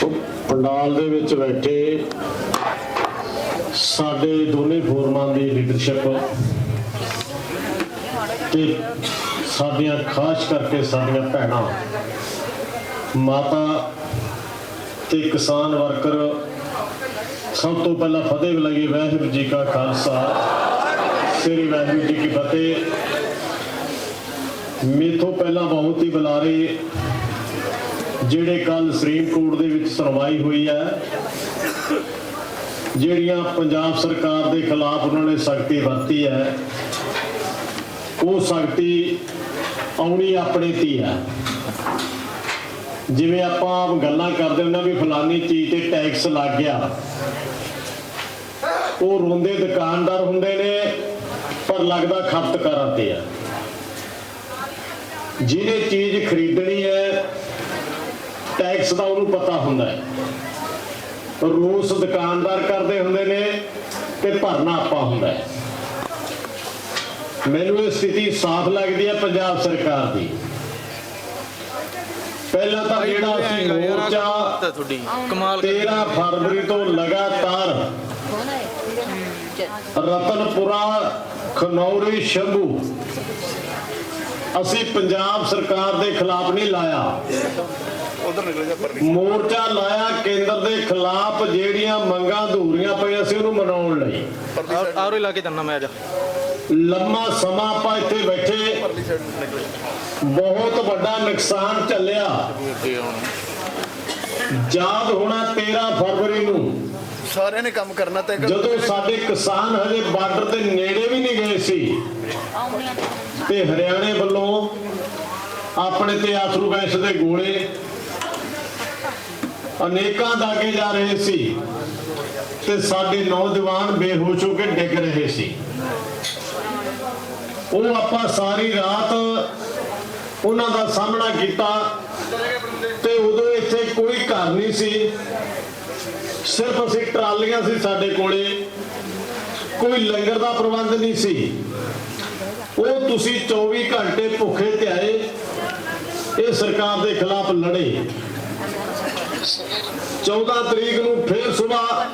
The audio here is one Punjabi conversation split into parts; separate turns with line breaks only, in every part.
ਸੋ ਪੰਡਾਲ ਦੇ ਵਿੱਚ ਬੈਠੇ ਸਾਡੇ ਦੋਨੇ ਫੋਰਮਾਂ ਦੀ ਲੀਡਰਸ਼ਿਪ ਤੇ ਸਾਡੀਆਂ ਖਾਸ ਕਰਕੇ ਸਾਡੀਆਂ ਭੈਣਾਂ, ਮਾਤਾ ਤੇ ਕਿਸਾਨ ਵਰਕਰ, ਸਭ ਤੋਂ ਪਹਿਲਾਂ ਫਤਿਹ ਬੁਲਾਈਏ ਵਾਹਿਗੁਰੂ ਜੀ ਕਾ ਖਾਲਸਾ, ਸ੍ਰੀ ਵਾਹਿਗੁਰੂ ਜੀ ਕੀ ਫਤਿਹ। ਮੇਥੋਂ ਪਹਿਲਾਂ ਬਹੁਤ ਹੀ ਬੁਲਾਰੇ ਜਿਹੜੇ ਕੱਲ ਸੁਪਰੀਮ ਕੋਰਟ ਦੇ ਵਿੱਚ ਸੁਣਵਾਈ ਹੋਈ ਹੈ, ਜਿਹੜੀਆਂ ਪੰਜਾਬ ਸਰਕਾਰ ਦੇ ਖਿਲਾਫ ਉਹਨਾਂ ਨੇ ਸਖਤੀ ਵਰਤੀ ਹੈ, ਉਹ ਸਖਤੀ ਆਉਣੀ ਆਪਣੇ ਤੇ ਹੈ। ਜਿਵੇਂ ਆਪਾਂ ਗੱਲਾਂ ਕਰਦੇ ਹੁੰਦੇ ਹਾਂ ਵੀ ਫਲਾਨੀ ਚੀਜ਼ ਤੇ ਟੈਕਸ ਲੱਗ ਗਿਆ, ਉਹ ਰੋਂਦੇ ਦੁਕਾਨਦਾਰ ਹੁੰਦੇ ਨੇ, ਪਰ ਲੱਗਦਾ ਖਪਤਕਾਰਾਂ ਤੇ ਆ। ਜਿਹਨੇ ਚੀਜ਼ ਖਰੀਦਣੀ ਹੈ ਟੈਕਸ ਦਾ ਉਹਨੂੰ ਪਤਾ ਹੁੰਦਾ ਹੈ। ਰੋਸ ਦੁਕਾਨਦਾਰ ਕਰਦੇ ਹੁੰਦੇ ਨੇ ਤੇ ਭਰਨਾ ਆਪਾਂ ਹੁੰਦਾ ਹੈ। ਮੈਨੂੰ ਇਹ ਸਥਿਤੀ ਸਾਫ਼ ਲੱਗਦੀ ਹੈ ਪੰਜਾਬ ਸਰਕਾਰ ਦੀ। ਪਹਿਲਾਂ ਤਾਂ ਜਿਹੜਾ ਅਸੀਂ ਮੋਰਚਾ
ਕਮਾਲ
13 ਫਰਵਰੀ ਤੋਂ ਲਗਾਤਾਰ ਰਤਨਪੁਰਾ ਖਨੌਰੀ ਸ਼ੰਭੂ। ਅਸੀਂ ਪੰਜਾਬ ਸਰਕਾਰ ਦੇ ਖਿਲਾਫ ਨਹੀਂ ਲਾਇਆ।
ਉਧਰ ਨਿਕਲ ਜਾ ਪਰਲੀ
ਮੋਰਚਾ ਲਾਇਆ ਕੇਂਦਰ ਦੇ ਖਿਲਾਫ ਜਿਹੜੀਆਂ ਮੰਗਾਂ ਅਧੂਰੀਆਂ ਪਈਆਂ ਸੀ ਉਹਨੂੰ ਮਨਾਉਣ ਲਈ।
ਆਰੋ ਲਾ ਕੇ ਤੰਨਾ ਮੈਂ ਜਾ।
ਲੰਮਾ ਸਮਾਂ ਆਪਾਂ ਇੱਥੇ ਬੈਠੇ। ਬਹੁਤ ਵੱਡਾ ਨੁਕਸਾਨ
ਹੁਣ
ਯਾਦ ਹੋਣਾ 13 ਫਰਵਰੀ ਨੂੰ।
ਸਾਰਿਆਂ ਨੇ ਕੰਮ ਕਰਨਾ ਤੇ
ਜਦੋਂ ਸਾਡੇ ਕਿਸਾਨ ਹਜੇ ਬਾਰਡਰ ਦੇ ਨੇੜੇ ਵੀ ਨਹੀਂ ਗਏ ਸੀ ਤੇ ਹਰਿਆਣੇ ਵੱਲੋਂ ਆਪਣੇ ਤੇ ਆਸਰੂ ਗੈਸ ਦੇ ਗੋਲੇ ਅਨੇਕਾਂ ਦਾਗੇ ਜਾ ਰਹੇ ਸੀ ਤੇ ਸਾਡੇ ਨੌਜਵਾਨ ਬੇਹੋਸ਼ ਹੋ ਕੇ ਡਿੱਗ ਰਹੇ ਸੀ। ਉਹ ਆਪਾਂ ਸਾਰੀ ਰਾਤ ਉਹਨਾਂ ਦਾ ਸਾਹਮਣਾ ਕੀਤਾ ਤੇ ਉਦੋਂ ਇੱਥੇ ਕੋਈ ਘਰ ਨਹੀਂ ਸੀ। ਸਿਰਫ ਅਸੀਂ ਟਰਾਲੀਆਂ ਸੀ ਸਾਡੇ ਕੋਲੇ। ਕੋਈ ਲੰਗਰ ਦਾ ਪ੍ਰਬੰਧ ਨਹੀਂ ਸੀ। ਉਹ ਤੁਸੀਂ 24 ਘੰਟੇ ਭੁੱਖੇ ਤੇ ਆਏ ਇਹ ਸਰਕਾਰ ਦੇ ਖਿਲਾਫ ਲੜੇ। 14 ਤਰੀਕ ਨੂੰ ਫੇਰ ਸਵੇਰ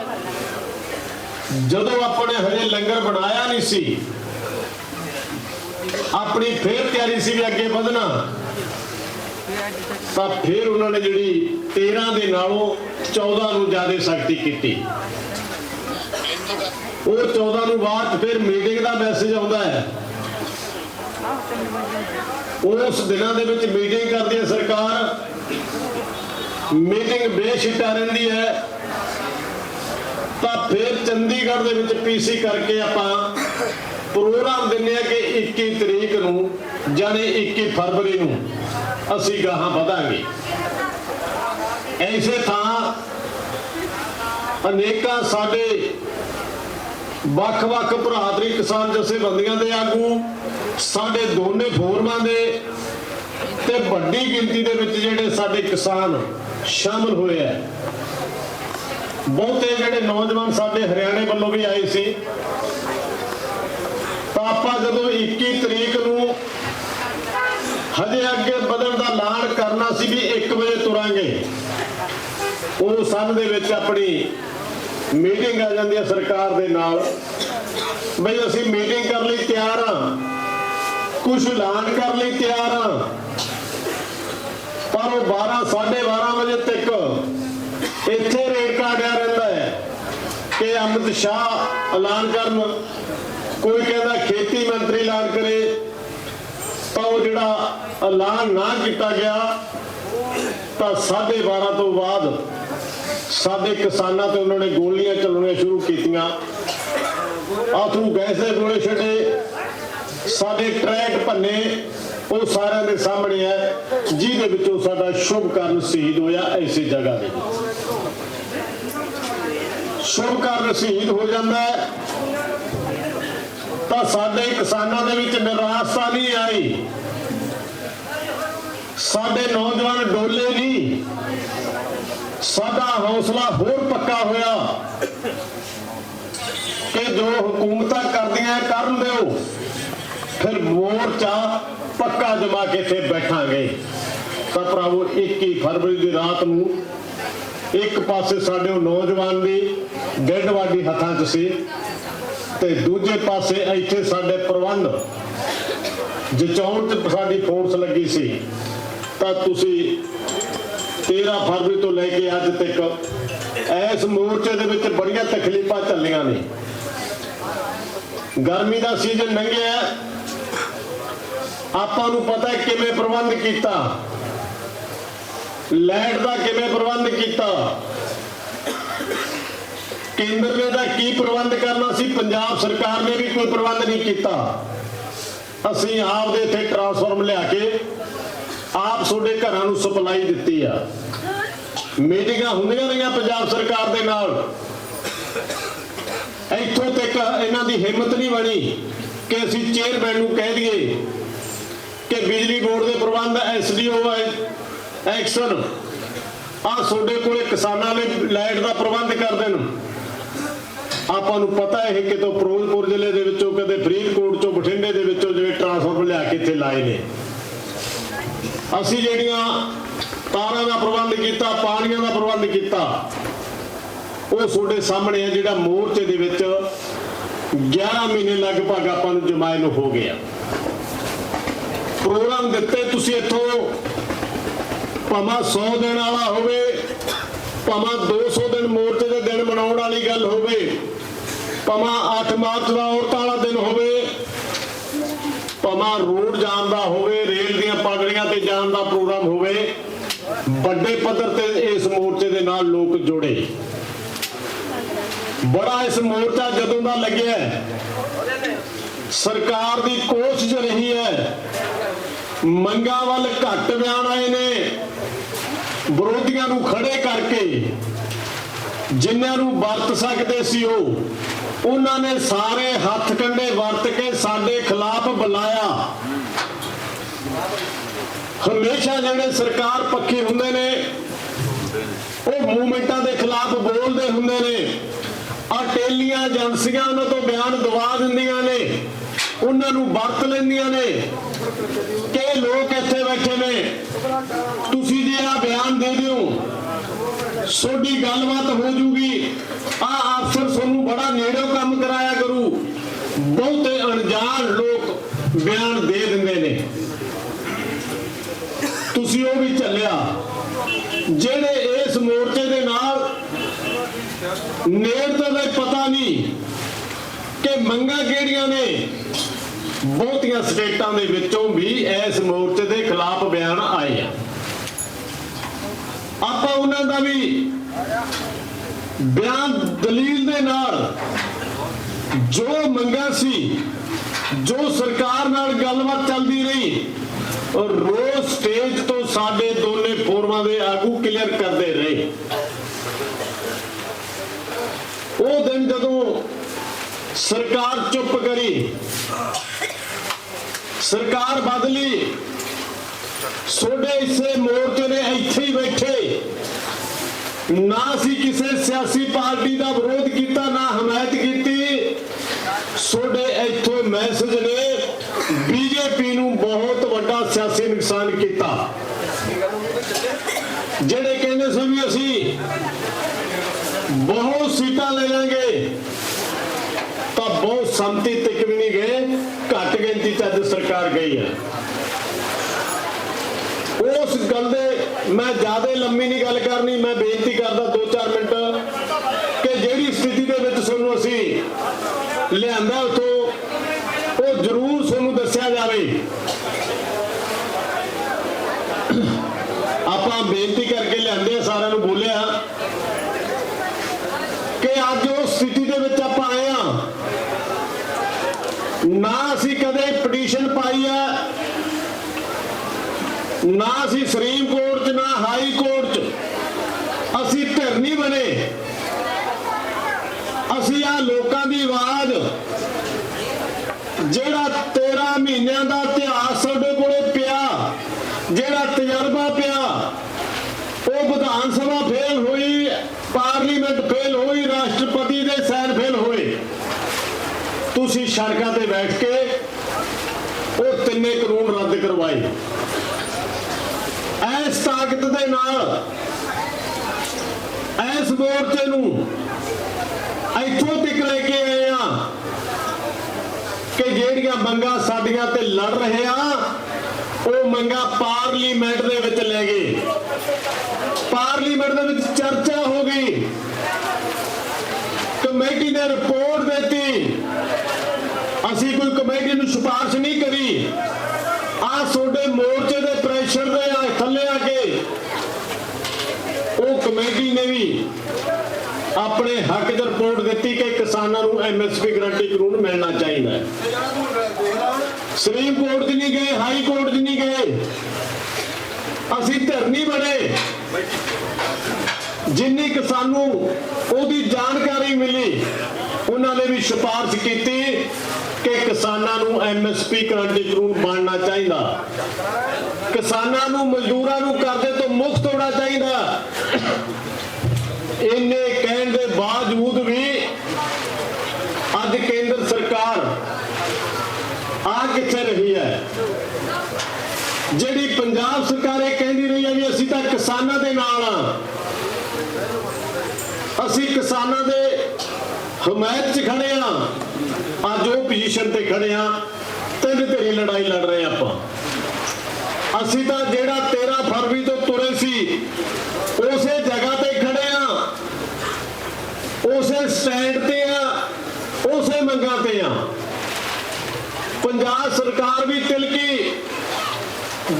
ਜਦੋਂ ਆਪਣੇ ਹਜੇ ਲੰਗਰ ਬਣਾਇਆ ਨਹੀਂ ਸੀ, ਆਪਣੀ ਫੇਰ ਤਿਆਰੀ ਸੀ ਵੀ ਅੱਗੇ ਵਧਣਾ। ਤਾਂ ਫਿਰ ਉਹਨਾਂ ਨੇ ਜਿਹੜੀ 13 ਦੇ ਨਾਲੋਂ 14 ਨੂੰ ਜ਼ਿਆਦਾ ਸਖਤੀ ਕੀਤੀ। ਉਹ 14 ਨੂੰ ਬਾਅਦ ਫਿਰ ਮੀਟਿੰਗ ਦਾ ਮੈਸੇਜ ਆਉਂਦਾ ਹੈ। ਉਸ ਦਿਨਾਂ ਦੇ ਵਿੱਚ ਮੀਟਿੰਗ ਕਰਦੀ ਹੈ ਸਰਕਾਰ। ਮੀਟਿੰਗ ਬੇਸ਼ਿਟਾ ਰਹਿੰਦੀ ਹੈ। ਤਾਂ ਫਿਰ ਚੰਡੀਗੜ੍ਹ ਦੇ ਵਿੱਚ ਪੀਸੀ ਕਰਕੇ ਆਪਾਂ ਪ੍ਰੋਗਰਾਮ ਦਿੰਨੇ ਆ ਕਿ 21 ਤਰੀਕ ਨੂੰ ਜਾਨੀ 21 ਫਰਵਰੀ ਨੂੰ ਅਸੀਂ ਗਾਹਾਂ ਵਧਾਂਗੇ। ਐਸੇ ਥਾਂ ਅਨੇਕਾਂ ਸਾਡੇ ਵੱਖ-ਵੱਖ ਭਰਾਤਰੀ ਕਿਸਾਨ ਜਥੇਬੰਦੀਆਂ ਦੇ ਆਗੂ, ਸਾਡੇ ਦੋਨੇ ਫੋਰਮਾਂ ਦੇ ਤੇ ਵੱਡੀ ਗਿਣਤੀ ਦੇ ਵਿੱਚ ਜਿਹੜੇ ਸਾਡੇ ਕਿਸਾਨ ਸ਼ਾਮਲ ਹੋਏ ਆ। ਬਹੁਤੇ ਜਿਹੜੇ ਨੌਜਵਾਨ ਸਾਡੇ ਹਰਿਆਣੇ ਵੱਲੋਂ ਵੀ ਆਏ ਸੀ, ਤਾਂ ਆਪਾਂ ਜਦੋਂ 21 ਤਰੀਕ ਨੂੰ ਹਜੇ ਅੱਗੇ ਵਧਣ ਦਾ ਐਲਾਨ ਕਰਨਾ ਸੀ ਵੀ 1 ਵਜੇ ਤੁਰਾਂਗੇ ਉਹ ਸਭ ਦੇ ਵਿੱਚ ਆਪਣੀ ਮੀਟਿੰਗ ਆ ਜਾਂਦੀ ਹੈ ਸਰਕਾਰ ਦੇ ਨਾਲ। ਬਈ ਅਸੀਂ ਮੀਟਿੰਗ ਕਰਨ ਲਈ ਤਿਆਰ ਹਾਂ ਕੁਝ ਐਲਾਨ ਕਰਨ ਲਈ ਤਿਆਰ ਹਾਂ ਪਰ ਉਹ 12 12:30 ਵਜੇ ਤੱਕ ਇੱਥੇ ਰੇਟ ਕਾਟਿਆ ਰਹਿੰਦਾ ਹੈ ਕਿ ਅਮਿਤ ਸ਼ਾਹ ਐਲਾਨ ਕਰਨ। ਕੋਈ ਕਹਿੰਦਾ ਖੇਤੀ ਮੰਤਰੀ ਐਲਾਨ ਕਰੇ, ਤਾਂ ਉਹ ਜਿਹੜਾ ਐਲਾਨ ਨਾ ਕੀਤਾ ਗਿਆ, ਤਾਂ 12:30 ਤੋਂ ਬਾਅਦ ਸਾਡੇ ਕਿਸਾਨਾਂ ਤੇ ਉਹਨਾਂ ਨੇ ਗੋਲੀਆਂ ਚਲਾਉਣੀਆਂ ਸ਼ੁਰੂ ਕੀਤੀਆਂ। ਆਥੂ ਗੈਸ ਦੇ ਗੋਲੇ ਛੱਡੇ, ਸਾਡੇ ਟਰੈਕ ਭੰਨੇ ਉਹ ਸਾਰਿਆਂ ਦੇ ਸਾਹਮਣੇ ਹੈ, ਜਿਹਦੇ ਵਿੱਚੋਂ ਸਾਡਾ ਸ਼ੁਭ ਕਰਨ ਸ਼ਹੀਦ ਹੋਇਆ ਐਸੀ ਜਗ੍ਹਾ ਦੇ ਸ਼ੁਭ ਕਰਨ ਸ਼ਹੀਦ ਹੋ ਜਾਂਦਾ ਹੈ। ਤਾਂ ਸਾਡੇ ਕਿਸਾਨਾਂ ਦੇ ਵਿੱਚ ਨਿਰਾਸ਼ਾ ਨਹੀਂ ਆਈ। ਸਾਡੇ ਨੌਜਵਾਨ ਡੋਲੇ ਨਹੀਂ ਸਾਡਾ ਹੌਸਲਾ ਹੋਰ ਪੱਕਾ ਹੋਇਆ ਕਿ ਜੋ ਹਕੂਮਤਾਂ ਕਰਦੀਆਂ ਕਰਨ ਦਿਓ। ਫਿਰ ਮੋਰਚਾ ਪੱਕਾ ਜਮਾ ਕੇ ਇੱਥੇ ਬੈਠਾਂਗੇ। ਤਾਂ ਭਰਾਵੋ 21 ਫਰਵਰੀ ਦੀ ਰਾਤ ਨੂੰ ਇੱਕ ਪਾਸੇ ਸਾਡੇ ਨੌਜਵਾਨ ਦੀ ਡੈਡ ਬਾਡੀ ਹੱਥਾਂ 'ਚ ਸੀ ਤੇ ਦੂਜੇ ਪਾਸੇ ਇੱਥੇ ਸਾਡੇ ਪ੍ਰਬੰਧ ਜਚਾਉਣ 'ਚ ਸਾਡੀ ਫੋਰਸ ਲੱਗੀ ਸੀ। ਤਾਂ ਤੁਸੀਂ 13 ਫਰਵਰੀ ਤੋਂ ਲੈ ਕੇ ਅੱਜ ਤੱਕ ਇਸ ਮੋਰਚੇ ਦੇ ਵਿੱਚ ਬੜੀਆਂ ਤਕਲੀਫਾਂ ਚੱਲੀਆਂ ਨੇ। ਗਰਮੀ ਦਾ ਸੀਜ਼ਨ ਲੰਘਿਆ। ਆਪਾਂ ਨੂੰ ਪਤਾ ਹੈ ਕਿਵੇਂ ਪ੍ਰਬੰਧ ਕੀਤਾ। ਲੈਟ ਦਾ ਕਿਵੇਂ ਪ੍ਰਬੰਧ ਕੀਤਾ। ਕੇਂਦਰ ਨੇ ਦਾ ਕੀ ਪ੍ਰਬੰਧ ਕਰਨਾ ਸੀ, ਪੰਜਾਬ ਸਰਕਾਰ ਨੇ ਵੀ ਕੋਈ ਪ੍ਰਬੰਧ ਨਹੀਂ ਕੀਤਾ। ਅਸੀਂ ਆਪ ਦੇ ਇੱਥੇ ਟਰਾਂਸਫਾਰਮ ਲਿਆ ਕੇ ਆਪ ਤੁਹਾਡੇ ਘਰਾਂ ਨੂੰ ਸਪਲਾਈ ਦਿੱਤੀ ਆ। ਮੀਟਿੰਗਾਂ ਹੁੰਦੀਆਂ ਰਹੀਆਂ ਪੰਜਾਬ ਸਰਕਾਰ ਦੇ ਨਾਲ। ਇੱਥੋਂ ਤੱਕ ਇਹਨਾਂ ਦੀ ਹਿੰਮਤ ਨਹੀਂ ਬਣੀ ਕਿ ਅਸੀਂ ਚੇਅਰਮੈਨ ਨੂੰ ਕਹਿ ਦਈਏ ਕਿ ਬਿਜਲੀ ਬੋਰਡ ਦੇ ਪ੍ਰਬੰਧ ਐਸਡੀਓ ਐਕਸ਼ਨ। ਆ ਤੁਹਾਡੇ ਕੋਲੇ ਕਿਸਾਨਾਂ ਲਈ ਲਾਈਟ ਦਾ ਪ੍ਰਬੰਧ ਕਰ ਦੇਣ। ਆਪਾਂ ਨੂੰ ਪਤਾ ਹੈ ਕਿ ਤੋਂ ਫਿਰੋਜ਼ਪੁਰ ਜ਼ਿਲ੍ਹੇ ਦੇ ਵਿੱਚੋਂ, ਕਦੇ ਫਰੀਦਕੋਟ ਚੋਂ, ਬਠਿੰਡੇ ਦੇ ਵਿੱਚੋਂ ਜਿਹੜੇ ਟਰਾਂਸਫਾਰਮਰ ਲਿਆ ਕੇ ਇੱਥੇ ਲਾਏ ਨੇ। ਅਸੀਂ ਜਿਹੜੀਆਂ ਤਾਰਾਂ ਦਾ ਪ੍ਰਬੰਧ ਕੀਤਾ, ਪਾਣੀਆਂ ਦਾ ਪ੍ਰਬੰਧ ਕੀਤਾ, ਉਹ ਤੁਹਾਡੇ ਸਾਹਮਣੇ ਹੈ ਜਿਹੜਾ ਮੋਰਚੇ ਦੇ ਵਿੱਚ 11 ਮਹੀਨੇ ਲਗਭਗ ਆਪਾਂ ਨੂੰ ਜਮਾਏ ਹੋ ਗਿਆ ਪ੍ਰੋਗਰਾਮ ਦਿੱਤੇ, ਤੁਸੀਂ ਇੱਥੋਂ ਭਾਵੇਂ 100 ਦਿਨ ਵਾਲਾ ਹੋਵੇ, ਭਾਵੇਂ 200 ਦਿਨ ਮੋਰਚੇ ਦੇ ਦਿਨ ਮਨਾਉਣ ਵਾਲੀ ਗੱਲ ਹੋਵੇ, ਭਾਵੇਂ 8 ਮਾਰਚ ਦਾ ਔਰਤਾਂ ਵਾਲਾ ਦਿਨ ਹੋਵੇ, ਭਾਵੇਂ ਰੋਡ ਜਾਣ ਦਾ ਹੋਵੇ, ਰੇਲ ਦੀਆਂ ਪਗੜੀਆਂ ਤੇ ਜਾਣ ਦਾ ਪ੍ਰੋਗਰਾਮ ਹੋਵੇ, ਵੱਡੇ ਪੱਧਰ ਤੇ ਇਸ ਮੋਰਚੇ ਦੇ ਨਾਲ ਲੋਕ ਜੁੜੇ। ਬੜਾ ਇਸ ਮੋਰਚਾ ਜਦੋਂ ਦਾ ਲੱਗਿਆ ਸਰਕਾਰ ਦੀ ਕੋਸ਼ਿਸ਼ ਰਹੀ ਹੈ ਮੰਗਾਂ ਵੱਲ ਘੱਟ ਬਿਆਨ ਆਏ ਨੇ। ਵਿਰੋਧੀਆਂ ਨੂੰ ਖੜੇ ਕਰਕੇ ਜਿਨ੍ਹਾਂ ਨੂੰ ਵਰਤ ਸਕਦੇ ਸੀ ਉਹ, ਉਹਨਾਂ ਨੇ ਸਾਰੇ ਹੱਥ ਕੰਡੇ ਵਰਤ ਕੇ ਸਾਡੇ ਖਿਲਾਫ ਬੁਲਾਇਆ। ਹਮੇਸ਼ਾ ਜਿਹੜੇ ਸਰਕਾਰ ਪੱਖੀ ਹੁੰਦੇ ਨੇ, ਉਹ ਮੂਵਮੈਂਟਾਂ ਦੇ ਖਿਲਾਫ ਬੋਲਦੇ ਹੁੰਦੇ ਨੇ। ਆ ਟੇਲੀਆਂ ਏਜੰਸੀਆਂ ਉਹਨਾਂ ਤੋਂ ਬਿਆਨ ਦਵਾ ਦਿੰਦੀਆਂ ਨੇ, ਉਹਨਾਂ ਨੂੰ ਵਰਤ ਲੈਂਦੀਆਂ ਨੇ। ਕਿ ਲੋਕ ਇੱਥੇ ਬੈਠੇ ਨੇ। ਤੁਸੀਂ ਜੇ ਆ ਬਿਆਨ ਦੇ ਦਿਓ ਸੋਡੀ ਗੱਲਬਾਤ ਹੋ ਜੂਗੀ। ਆ ਅਫਸਰ ਤੁਹਾਨੂੰ ਬੜਾ ਨੇੜਿਓਂ ਕੰਮ ਕਰਾਇਆ ਕਰੂ। ਬਹੁਤੇ ਅਣਜਾਣ ਲੋਕ ਬਿਆਨ ਦੇ ਦਿੰਦੇ ਨੇ। ਤੁਸੀਂ ਉਹ ਵੀ ਚੱਲਿਆ। ਜਿਹੜੇ ਇਸ ਮੋਰਚੇ ਦੇ ਨਾਲ ਨੇੜ ਤੋਂ ਪਤਾ ਨਹੀਂ ਕਿ ਮੰਗਾਂ ਕਿਹੜੀਆਂ ਨੇ ਬਹੁਤੀਆਂ ਸਟੇਟਾਂ ਦੇ ਵਿੱਚੋਂ ਵੀ ਇਸ ਮੋਰਚੇ ਦੇ ਖਿਲਾਫ ਬਿਆਨ ਆਏ ਆ। ਆਪਾਂ ਉਹਨਾਂ ਦਾ ਵੀ ਬਿਆਨ ਦਲੀਲ ਦੇ ਨਾਲ ਜੋ ਮੰਗਾ ਸੀ, ਜੋ ਸਰਕਾਰ ਨਾਲ ਗੱਲਬਾਤ ਚੱਲਦੀ ਰਹੀ ਔਰ ਰੋਜ਼ ਸਟੇਜ ਤੋਂ ਸਾਡੇ ਦੋਨੇ ਫੋਰਮਾਂ ਦੇ ਆਗੂ ਕਲੀਅਰ ਕਰਦੇ ਰਹੇ। ਉਹ ਦਿਨ ਜਦੋਂ ਸਰਕਾਰ ਚੁੱਪ ਕਰੀ ਸਰਕਾਰ ਬਦਲੀ। ਸੋਡੇ ਇਸੇ ਮੋਰਚੇ ਨੇ ਇੱਥੇ ਹੀ ਬੈਠੇ। ਨਾ ਸੀ ਕਿਸੇ ਸਿਆਸੀ ਪਾਰਟੀ ਦਾ ਵਿਰੋਧ ਕੀਤਾ, ਨਾ ਹਮਾਇਤ ਕੀਤੀ। ਸੋਡੇ ਇੱਥੋਂ ਮੈਸੇਜ ਨੇ, ਬੀਜੇਪੀ ਨੂੰ ਬਹੁਤ ਵੱਡਾ ਸਿਆਸੀ ਨੁਕਸਾਨ ਕੀਤਾ। ਜਿਹੜੇ ਕਹਿੰਦੇ ਸੀ ਵੀ ਅਸੀਂ ਬਹੁਤ ਸੀਟਾਂ ਲੈ ਲਾਂਗੇ ਤਾਂ ਬਹੁਤ ਸੰਮਤੀ ਤੱਕ ਵੀ ਨਹੀਂ ਗਏ, ਘੱਟ ਗਿਣਤੀ ਚ ਅੱਜ ਸਰਕਾਰ ਗਈ ਹੈ ਉਸ ਗੱਲ ਦੇ ਮੈਂ ਜ਼ਿਆਦਾ ਲੰਮੀ ਨਹੀਂ ਗੱਲ ਕਰਨੀ, ਮੈਂ ਬੇਨਤੀ ਕਰਦਾ 2-4 ਮਿੰਟ ਕਿ ਜਿਹੜੀ ਸਥਿਤੀ ਦੇ ਵਿੱਚ ਸਾਨੂੰ ਅਸੀਂ ਲਿਆਂਦਾ, ਉਥੋਂ ਉਹ ਜ਼ਰੂਰ ਤੁਹਾਨੂੰ ਦੱਸਿਆ ਜਾਵੇ ਆਪਾਂ ਬੇਨਤੀ ਕਰਕੇ ਲਿਆਂਦੇ ਆ, ਸਾਰਿਆਂ ਨੂੰ ਬੋਲਿਆ ਕਿ ਅੱਜ ਉਸ ਸਥਿਤੀ ਦੇ ਵਿੱਚ ਆਪਾਂ ਆਏ ਆ ਨਾ ਅਸੀਂ ਕਦੇ ਪਟੀਸ਼ਨ ਪਾਈ ਆ ਨਾ ਅਸੀਂ ਸੁਪਰੀਮ ਕੋਰਟ 'ਚ, ਨਾ ਹਾਈ ਕੋਰਟ 'ਚ। ਅਸੀਂ ਧਿਰ ਨਹੀਂ ਬਣੇ। ਅਸੀਂ ਆ ਲੋਕਾਂ ਦੀ ਆਵਾਜ਼। ਜਿਹੜਾ 13 ਮਹੀਨਿਆਂ ਦਾ ਇਤਿਹਾਸ ਸਾਡੇ ਕੋਲੇ ਪਿਆ, ਜਿਹੜਾ ਤਜਰਬਾ ਪਿਆ, ਉਹ ਵਿਧਾਨ ਸਭਾ ਫੇਲ ਹੋਈ, ਪਾਰਲੀਮੈਂਟ ਫੇਲ ਹੋਈ, ਰਾਸ਼ਟਰਪਤੀ ਦੇ ਸੈਨ ਫੇਲ ਹੋਏ। ਤੁਸੀਂ ਸੜਕਾਂ ਤੇ ਬੈਠ ਕੇ ਉਹ ਕਾਨੂੰਨ ਰੱਦ ਕਰਵਾਏ? ਇਸ ਤਾਕਤ ਦੇ ਨਾਲ ਮੋਰਚੇ ਨੂੰ ਇੱਥੋਂ ਤੱਕ ਲੈ ਕੇ ਆਏ ਆ ਕਿ ਜਿਹੜੀਆਂ ਮੰਗਾਂ ਸਾਡੀਆਂ ਤੇ ਲੜ ਰਹੇ ਆ, ਉਹ ਮੰਗਾਂ ਪਾਰਲੀਮੈਂਟ ਦੇ ਵਿੱਚ ਲੈ ਗਏ। ਪਾਰਲੀਮੈਂਟ ਦੇ ਵਿੱਚ ਚਰਚਾ ਹੋ ਗਈ। ਕਮੇਟੀ ਨੇ ਰਿਪੋਰਟ ਦਿੱਤੀ ਕਮੇਟੀ ਨੂੰ ਸਿਫਾਰਿਸ਼ ਨਹੀਂ ਕਰੀ। ਆ ਤੁਹਾਡੇ ਮੋਰਚੇ ਦੇ ਪ੍ਰੈਸ਼ਰ ਦੇ ਆ, ਥੱਲੇ ਆ ਕੇ। ਉਹ ਕਮੇਟੀ ਨੇ ਵੀ ਆਪਣੇ ਹੱਕ 'ਚ ਰਿਪੋਰਟ ਦਿੱਤੀ ਕਿ ਕਿਸਾਨਾਂ ਨੂੰ ਐਮਐਸਪੀ ਗਰੰਟੀ ਕਾਨੂੰਨ ਮਿਲਣਾ ਚਾਹੀਦਾ ਹੈ। ਸੁਪਰੀਮ ਕੋਰਟ 'ਚ ਨਹੀਂ ਗਏ, ਹਾਈ ਕੋਰਟ 'ਚ ਨਹੀਂ ਗਏ। ਅਸੀਂ ਧਰਨੀ ਬਣੇ। ਜਿੰਨੀ ਕਿ ਸਾਨੂੰ ਉਹਦੀ ਜਾਣਕਾਰੀ ਮਿਲੀ, ਉਹਨਾਂ ਨੇ ਵੀ ਸਿਫਾਰਿਸ਼ ਕੀਤੀ। ਕਿ ਕਿਸਾਨਾਂ ਨੂੰ ਐਮਐਸਪੀ ਗਰੰਟੀ ਕਾਨੂੰਨ ਬਣਨਾ ਚਾਹੀਦਾ। ਕਿਸਾਨਾਂ ਨੂੰ, ਮਜ਼ਦੂਰਾਂ ਨੂੰ ਕਰਜ਼ੇ ਤੋਂ ਮੁਕਤ ਹੋਣਾ ਚਾਹੀਦਾ। ਇੰਨੇ ਕਹਿਣ ਦੇ ਬਾਵਜੂਦ ਵੀ ਅੱਜ ਕੇਂਦਰ ਸਰਕਾਰ ਆ ਕਿੱਥੇ ਰਹੀ ਹੈ? ਜਿਹੜੀ ਪੰਜਾਬ ਸਰਕਾਰ ਇਹ ਕਹਿੰਦੀ ਰਹੀ ਹੈ ਵੀ ਅਸੀਂ ਤਾਂ ਕਿਸਾਨਾਂ ਦੇ ਨਾਲ ਆ ਅਸੀਂ ਕਿਸਾਨਾਂ ਦੇ ਹਮਾਇਤ 'ਚ ਖੜੇ ਆ ਅੱਜ ਉਹ ਪੋਜੀਸ਼ਨ ਤੇ ਖੜੇ ਆ ਤਿੰਨ ਧਿਰੇ ਲੜਾਈ ਲੜ ਰਹੇ ਆਪਾਂ। ਅਸੀਂ ਤਾਂ ਜਿਹੜਾ 13 ਫਰਵਰੀ ਤੋਂ ਤੁਰੇ ਸੀ, ਉਸੇ ਜਗ੍ਹਾ ਤੇ ਖੜੇ ਆ ਉਸੇ ਸਟੈਂਡ ਤੇ ਆ ਉਸੇ ਮੰਗਾਂ ਤੇ ਆ ਪੰਜਾਬ ਸਰਕਾਰ ਵੀ ਤਿਲਕੀ,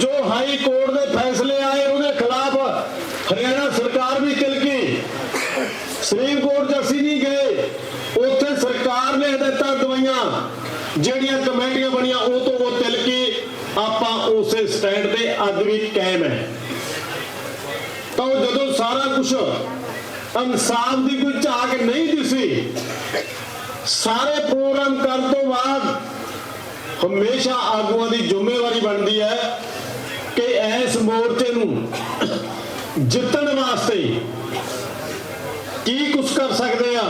ਜੋ ਹਾਈ ਕੋਰਟ ਦੇ ਫੈਸਲੇ ਆਏ ਉਹਦੇ ਖਿਲਾਫ ਹਰਿਆਣਾ ਸਰਕਾਰ ਵੀ ਤਿਲਕੀ। ਸੁਪਰੀਮ ਕੋਰਟ 'ਚ ਅਸੀਂ ਨਹੀਂ ਸਰਕਾਰ ਨੇ ਹਦਾਇਤਾਂ ਦਵਾਈਆਂ। ਜਿਹੜੀਆਂ ਕਮੇਟੀਆਂ ਬਣੀਆਂ, ਉਹ ਤੋਂ ਉਹ ਤਿਲਕੀ ਆਪਾਂ ਉਸੇ ਸਟੈਂਡ ਤੇ ਅੱਜ ਵੀ ਕਾਇਮ ਹੈ। ਤਾਂ ਜਦੋਂ ਸਾਰਾ ਕੁਝ ਇਨਸਾਫ ਦੀ ਕੋਈ ਝਾਕ ਨਹੀਂ ਦਿਸੀ, ਸਾਰੇ ਪ੍ਰੋਗਰਾਮ ਕਰਨ ਤੋਂ ਬਾਅਦ ਹਮੇਸ਼ਾ ਆਗੂਆਂ ਦੀ ਜ਼ਿੰਮੇਵਾਰੀ ਬਣਦੀ ਹੈ ਕਿ ਇਸ ਮੋਰਚੇ ਨੂੰ ਜਿੱਤਣ ਵਾਸਤੇ ਕੀ ਕੁਝ ਕਰ ਸਕਦੇ ਆ।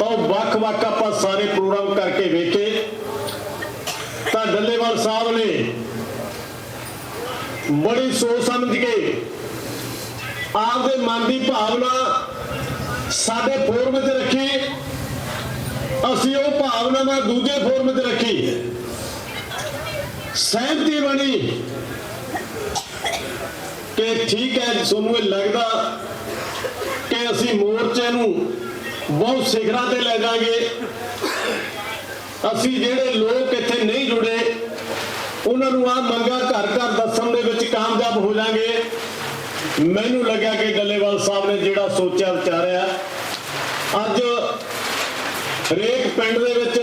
ਤਾਂ ਉਹ ਵੱਖ-ਵੱਖ ਆਪਾਂ ਸਾਰੇ ਪ੍ਰੋਗਰਾਮ ਕਰਕੇ ਵੇਖੇ। ਤਾਂ ਡੱਲੇਵਾਲ ਸਾਹਿਬ ਨੇ ਬੜੀ ਸੋਚ ਸਮਝ ਕੇ ਆਪਦੇ ਮਨ ਦੀ ਭਾਵਨਾ ਸਾਡੇ ਫੋਰਮ 'ਚ ਰੱਖੀ। ਅਸੀਂ ਉਹ ਭਾਵਨਾ ਨਾਲ ਦੂਜੇ ਫੋਰਮ 'ਚ ਰੱਖੀ। ਸਹਿਮਤੀ ਬਣੀ ਕਿ ਠੀਕ ਹੈ, ਤੁਹਾਨੂੰ ਇਹ ਲੱਗਦਾ ਕਿ ਅਸੀਂ ਮੋਰਚੇ ਨੂੰ ਬਹੁਤ ਸਿਖਰਾਂ ਤੇ ਲੈ ਜਾਾਂਗੇ। ਅਸੀਂ ਜਿਹੜੇ ਲੋਕ ਇੱਥੇ ਨਹੀਂ ਜੁੜੇ, ਉਹਨਾਂ ਨੂੰ ਆ ਮੰਗਾ ਘਰ ਘਰ ਦੱਸਣ ਦੇ ਵਿੱਚ ਕਾਮਯਾਬ ਹੋ ਜਾਾਂਗੇ। ਮੈਨੂੰ ਲੱਗਿਆ ਕਿ ਡੱਲੇਵਾਲ ਸਾਹਿਬ ਨੇ ਜਿਹੜਾ ਸੋਚਿਆ, ਵਿਚਾਰਿਆ, ਅੱਜ ਹਰੇਕ ਪਿੰਡ ਦੇ ਵਿੱਚ,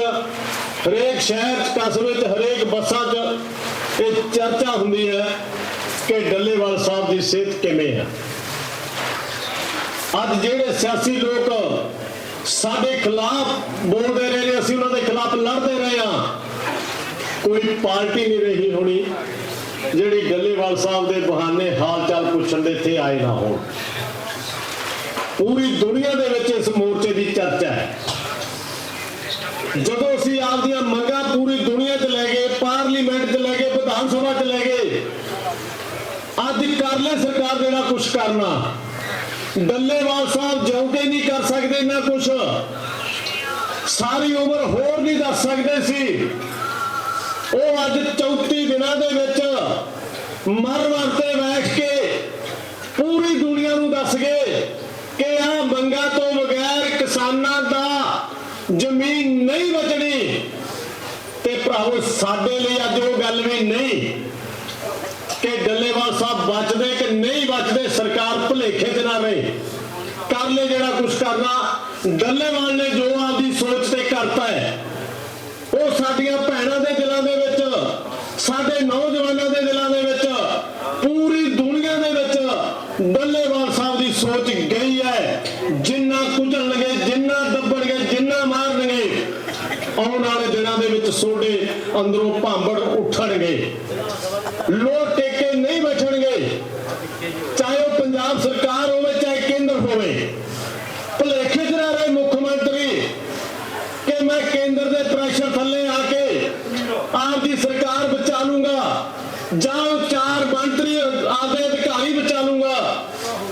ਹਰੇਕ ਸ਼ਹਿਰ ਚ, ਕਸਬੇ ਚ, ਹਰੇਕ ਬੱਸਾਂ 'ਚ ਇਹ ਚਰਚਾ ਹੁੰਦੀ ਹੈ ਕਿ ਡੱਲੇਵਾਲ ਸਾਹਿਬ ਦੀ ਸਿਹਤ ਕਿਵੇਂ ਹੈ। ਅੱਜ ਜਿਹੜੇ ਸਿਆਸੀ ਲੋਕ ਸਾਡੇ ਖਿਲਾਫ ਬੋਲਦੇ ਰਹੇ ਨੇ, ਅਸੀਂ ਉਹਨਾਂ ਦੇ ਖਿਲਾਫ ਲੜਦੇ ਰਹੇ ਹਾਂ। ਕੋਈ ਪਾਰਟੀ ਨਹੀਂ ਰਹੀ ਹੋਣੀ, ਜਿਹੜੀ ਡੱਲੇਵਾਲ ਸਾਹਿਬ ਦੇ ਬਹਾਨੇ ਹਾਲ ਚਾਲ ਪੁੱਛਣ ਦੇ ਇੱਥੇ ਆਏ ਨਾ ਹੋਣ। ਪੂਰੀ ਦੁਨੀਆ ਦੇ ਵਿੱਚ ਇਸ ਮੋਰਚੇ ਦੀ ਚਰਚਾ ਹੈ। ਜਦੋਂ ਅਸੀਂ ਆਪਦੀਆਂ ਮੰਗਾਂ ਪੂਰੀ ਦੁਨੀਆ 'ਚ ਲੈ ਗਏ, ਪਾਰਲੀਮੈਂਟ 'ਚ ਲੈ ਗਏ, ਵਿਧਾਨ ਸਭਾ 'ਚ ਲੈ ਗਏ, ਅੱਜ ਕਰ ਲੈ ਸਰਕਾਰ ਜਿਹੜਾ ਕੁਝ ਕਰਨਾ। ਡੱਲੇਵਾਲ ਸਾਹਿਬ ਜਿਉਂਦੇ ਨਹੀਂ ਕਰ ਸਕਦੇ ਨਾ ਕੁਝ ਸਾਰੀ ਉਮਰ ਹੋਰ ਨਹੀਂ ਦੱਸ ਸਕਦੇ ਸੀ। ਉਹ ਅੱਜ 34 ਦਿਨਾਂ ਦੇ ਵਿੱਚ ਮਰ ਮਰ ਤੇ ਬੈਠ ਕੇ ਪੂਰੀ ਦੁਨੀਆ ਨੂੰ ਦੱਸ ਗਏ ਕਿ ਆ ਮੰਗਾ ਤੋਂ ਬਗੈਰ ਕਿਸਾਨਾਂ ਦਾ ਜ਼ਮੀਨ ਨਹੀਂ ਬਚਣੀ। ਤੇ ਭਰਾਵੋ, ਸਾਡੇ ਲਈ ਅੱਜ ਉਹ ਗੱਲ ਵੀ ਨਹੀਂ ਕਿ ਡੱਲੇਵਾਲ ਸਾਹਿਬ ਬਚਦੇ ਕਿ ਨਹੀਂ ਬਚਦੇ। ਭੁਲੇਖੇ 'ਚ ਨਾ ਰਹੇ ਕਰ ਲੈ ਜਿਹੜਾ ਕੁਝ ਕਰਨਾ। ਡੱਲੇਵਾਲ ਨੇ ਜੋ ਆਪਦੀ ਸੋਚ ਤੇ ਕਰਤਾ ਹੈ। ਉਹ ਸਾਡੀਆਂ ਭੈਣਾਂ ਦੇ ਦਿਲਾਂ ਦੇ ਵਿੱਚ, ਸਾਡੇ ਨੌਜਵਾਨਾਂ ਦੇ ਦਿਲਾਂ ਦੇ ਵਿੱਚ, ਪੂਰੀ ਦੁਨੀਆ ਦੇ ਵਿੱਚ ਡੱਲੇਵਾਲ ਸਾਹਿਬ ਦੀ ਸੋਚ ਗਈ ਹੈ। ਜਿੰਨਾ ਕੁਚਲਣਗੇ, ਜਿੰਨਾ ਦੱਬਣਗੇ, ਜਿੰਨਾ ਮਾਰਨਗੇ, ਆਉਣ ਵਾਲੇ ਦਿਨਾਂ ਦੇ ਵਿੱਚ ਸੋਡੇ ਅੰਦਰੋਂ ਭਾਂਬੜ ਉੱਠਣਗੇ। ਲੋਕ ਟੇਕੇ ਨਹੀਂ ਬੈਠਣਗੇ ਚਾਹੇ ਉਹ ਪੰਜਾਬ ਸਰਕਾਰ ਹੋਵੇ ਚਾਹੇ ਕੇਂਦਰ ਹੋਵੇ ਭੁਲੇਖੇ 'ਚ ਨਾ ਰਹੇ ਮੁੱਖ ਮੰਤਰੀ ਕਿ ਮੈਂ ਕੇਂਦਰ ਦੇ ਪ੍ਰੈਸ਼ਰ ਥੱਲੇ ਆ ਕੇ ਆਪ ਦੀ ਸਰਕਾਰ ਬਚਾ ਲੂੰਗਾ ਜਾਂ ਉਹ ਚਾਰ ਮੰਤਰੀ ਆਪਦੇ ਅਧਿਕਾਰੀ ਬਚਾ ਲੂੰਗਾ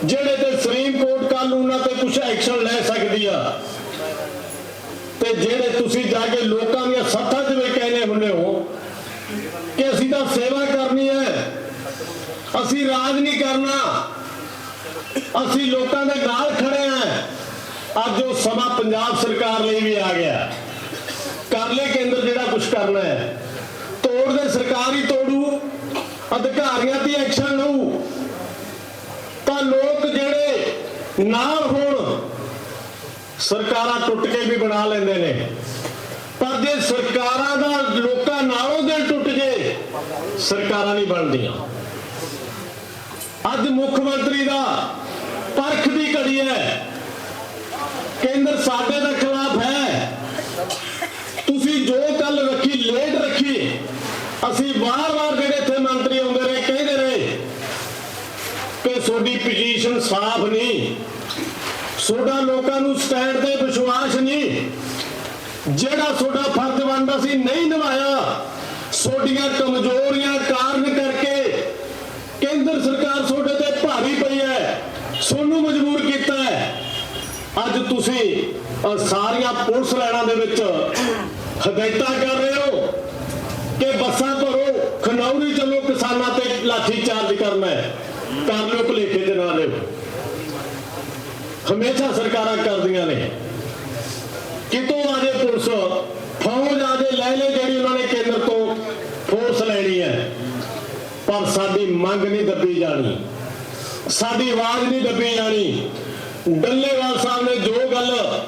ਜਿਹੜੇ ਤੇ ਸੁਪਰੀਮ ਕੋਰਟ ਕਾਨੂੰਨਾਂ ਤੇ ਕੁਝ ਆ ਤੇ ਜਿਹੜੇ ਤੁਸੀਂ ਜਾ ਕੇ ਲੋਕਾਂ ਦੀਆਂ ਸੱਥਾਂ 'ਚ ਵੀ ਕਹਿੰਦੇ ਹੁੰਦੇ ਹੋ ਕਿ ਅਸੀਂ ਤਾਂ ਸੇਵਾ ਕਰਨੀ ਹੈ ਅਸੀਂ ਰਾਜ ਨਹੀਂ ਕਰਨਾ। ਅਸੀਂ ਲੋਕਾਂ ਦੇ ਨਾਲ ਖੜੇ ਆ। ਅੱਜ ਉਹ ਸਮਾਂ ਪੰਜਾਬ ਸਰਕਾਰ ਲਈ ਵੀ ਆ ਗਿਆ। ਕਰ ਲੈ ਕੇਂਦਰ ਜਿਹੜਾ ਕੁਝ ਕਰਨਾ ਹੈ। ਤੋੜ ਦੇ, ਸਰਕਾਰ ਹੀ ਤੋੜੂ। ਅਧਿਕਾਰੀਆਂ ਤੇ ਐਕਸ਼ਨ ਲਊ। ਤਾਂ ਲੋਕ ਜਿਹੜੇ ਨਾਲ ਹੋਣ, ਸਰਕਾਰਾਂ ਟੁੱਟ ਕੇ ਵੀ ਬਣਾ ਲੈਂਦੇ ਨੇ। ਪਰ ਜੇ ਸਰਕਾਰਾਂ ਦਾ ਲੋਕਾਂ ਨਾਲੋਂ ਦਿਲ ਟੁੱਟ ਜੇ, ਸਰਕਾਰਾਂ ਨਹੀਂ ਬਣਦੀਆਂ। ਅੱਜ ਮੁੱਖ ਮੰਤਰੀ ਦਾ ਪਰਖ ਦੀ ਘੜੀ ਹੈ। ਕੇਂਦਰ ਸਾਡੇ ਦੇ ਖਿਲਾਫ ਹੈ। ਤੁਸੀਂ ਜੋ ਕੱਲ ਰੱਖੀ, ਲੇਟ ਰੱਖੀ, ਅਸੀਂ ਵਾਰ-ਵਾਰ ਜਿਹੜੇ ਇੱਥੇ ਮੰਤਰੀ ਆਉਂਦੇ ਰਹੇ, ਕਹਿੰਦੇ ਰਹੇ ਕਿ ਤੁਹਾਡੀ ਪੋਜੀਸ਼ਨ ਸਾਫ਼ ਨਹੀਂ, ਤੁਹਾਡਾ ਲੋਕਾਂ ਨੂੰ ਸਟੈਂਡ ਤੇ ਵਿਸ਼ਵਾਸ ਨਹੀਂ, ਜਿਹੜਾ ਤੁਹਾਡਾ ਫਰਜ਼ ਬਣਦਾ ਸੀ ਨਹੀਂ ਨਿਭਾਇਆ, ਤੁਹਾਡੀਆਂ ਕਮਜ਼ੋਰੀਆਂ ਕਾਰਨ ਕਰਕੇ ਕੇਂਦਰ ਸਰਕਾਰ ਤੁਹਾਡੇ ਤੇ ਭਾਰੀ ਪਈ ਹੈ ਤੁਹਾਨੂੰ ਮਜਬੂਰ ਕੀਤਾ ਹੈ। ਅੱਜ ਤੁਸੀਂ ਸਾਰੀਆਂ ਪੁਲਿਸ ਲਾਈਨਾਂ ਦੇ ਵਿੱਚ ਹਦਾਇਤਾਂ ਕਰ ਰਹੇ ਹੋ ਕਿ ਬੱਸਾਂ ਭਰੋ, ਖਨੌਰੀ ਚੱਲੋ, ਕਿਸਾਨਾਂ ਤੇ ਲਾਠੀ ਚਾਰਜ ਕਰਨਾ ਹੈ। ਕਰ ਲਿਓ ਭਲੇਖੇ ਦੇ ਨਾਲ। ਲਿਓ ਹਮੇਸ਼ਾ ਸਰਕਾਰਾਂ ਕਰਦੀਆਂ ਨੇ। ਕਿਤੋਂ ਆਜੇ ਪੁਲਿਸ, ਫੌਜ ਆਜੇ ਲੈ ਲੈ ਜਿਹੜੀ ਉਹਨਾਂ ਨੇ ਕੇਂਦਰ ਤੋਂ ਫੋਰਸ ਲੈਣੀ ਹੈ, ਪਰ ਸਾਡੀ ਮੰਗ ਨਹੀਂ ਦੱਬੀ ਜਾਣੀ। ਸਾਡੀ ਆਵਾਜ਼ ਨਹੀਂ ਦੱਬੀ ਜਾਣੀ। ਡੱਲੇਵਾਲ ਸਾਹਿਬ ਨੇ ਜੋ ਗੱਲ